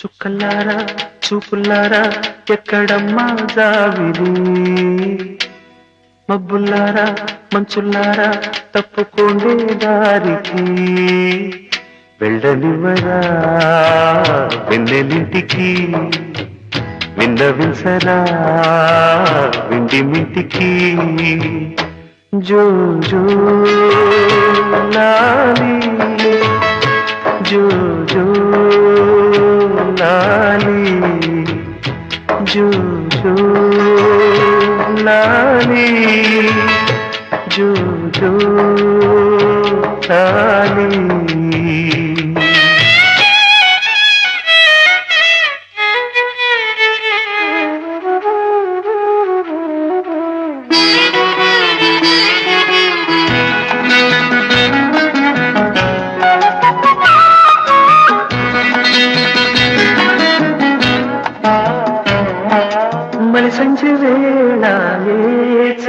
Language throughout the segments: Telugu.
చుక్కలారా చూపుల్లారా ఎక్కడమ్మా జావిరి మబ్బుల్లారా మంచుల్లారా తప్పుకోండి దారికి. వెళ్ళనివ్వరా వెన్నెలింటికి విన్నవించరా విండి మింటికి. జో జో లాలి జో జో లాలి జో జూ లాలి జూ జో లాలి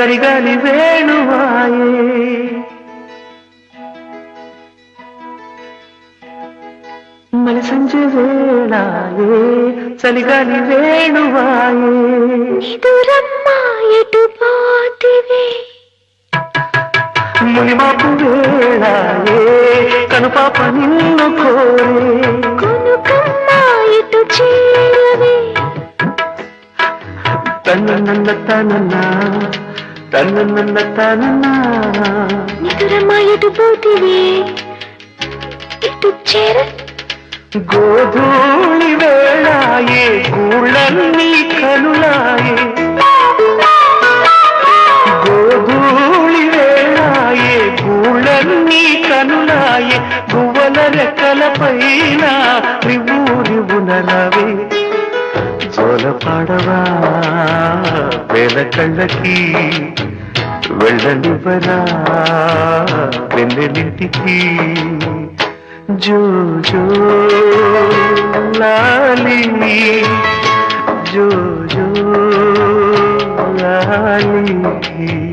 కరిగాలి వేణువాయే. మలి సంజೆ వేళాయే చలిగాలి వేణువాయే. ఎదురమ్మా ఎటు పోతివే మునిమాపు వేళాయే కనుపాప నిన్ను కోరే. కొనుకమ్మా ఎటు చేరవే తన్న తనన్న తన్న తనన్న ఎదురమ్మా ఎటు పోతివే ఎటు చేర. గోధూళి వేళాయే గూళ్ళన్నీ కనులాయే. గోధూళి వేళాయే గూళ్ళన్నీ కనులాయే. గువ్వల రెక్కల పైన రివు రివునలవే జోల పాడవా? వేల కళ్ళకి వెళ్ళనివ్వరా? వెన్నెలింటికి జో జో లాలి జో జో లాలి.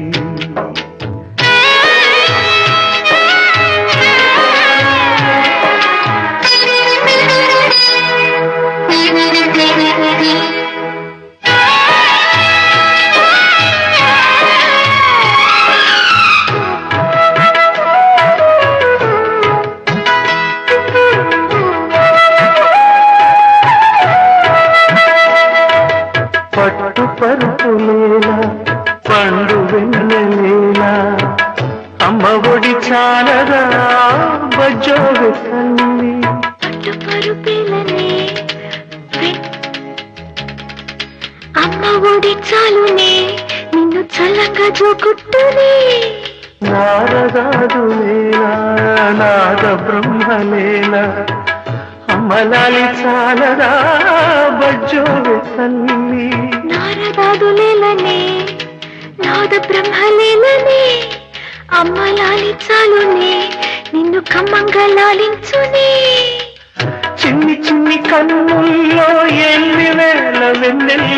అమ్మ ఒడి చాలదా బజ్జోడు తల్లి. అమ్మ ఒడి చాలునే నిన్ను చల్లగా జోకుట్టునే నారదాదు నాద బ్రహ్మలేలా అమ్మలాలి చాలదా బజ్జోడు తల్లి. నారదాదులేలనే నాద బ్రహ్మలేలనే అమ్మ లాలించాలునే నిన్ను కమ్మంగా లాలించునే చిన్ని చిన్ని కన్నుల్లో ఎన్ని వేల వెన్నెల్లో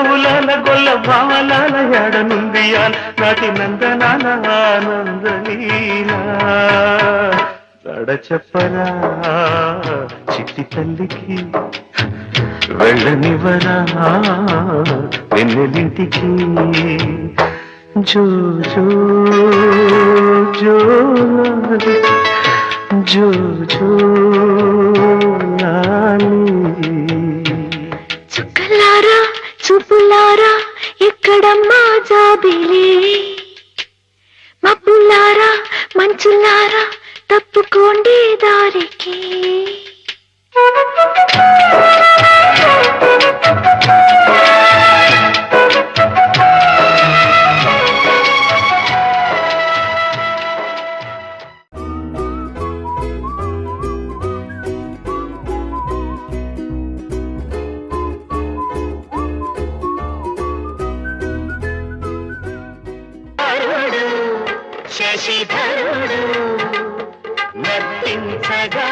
పిల్లం గోవులాల గొల్ల భావలాల ఎడనుందియాల నాటి నందనాల ఆనందలీలా. నడ చెప్పరా చిట్టి తల్లికి వెళ్ళనివరా వెన్నెలింటికి? జో జో జో జో జో లాలి. చూపులారా ఎక్కడమ్మా జాబిలే? మబ్బులారా మంచులారా తప్పుకోండి దారికి. శశిధరుడు నర్తించగా